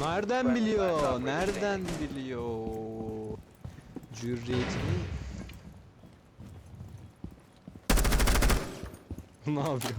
Nereden biliyor? Nereden biliyor? Cürriyetini. ne yapıyor?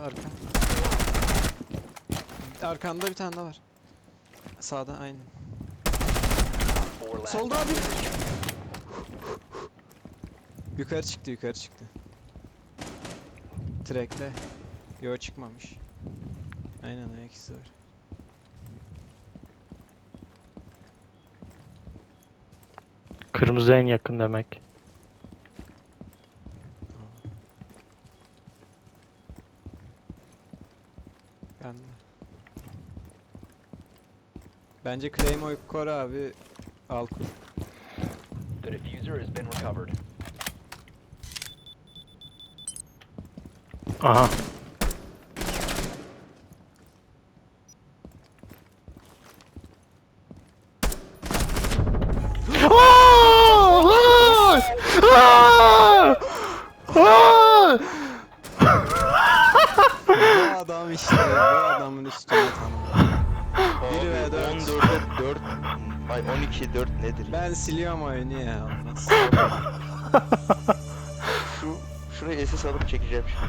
S- Arka. Arkanda bir tane daha var. Sağda last Solda abi. Yukarı çıktı, yukarı çıktı. Trekle. Yo çıkmamış. Aynen ayak izi var. Kırmızı en yakın demek. Ben de. Bence Claymore Core abi al kur. The diffuser has been recovered. Aha. bu adam işte, bu adamın üstüne tanım. Biri ve dört. 14'e 4 ay 12 4 nedir? ya? Ben siliyorum oyunu ya. olmaz. Şu şurayı SS alıp çekeceğim şimdi.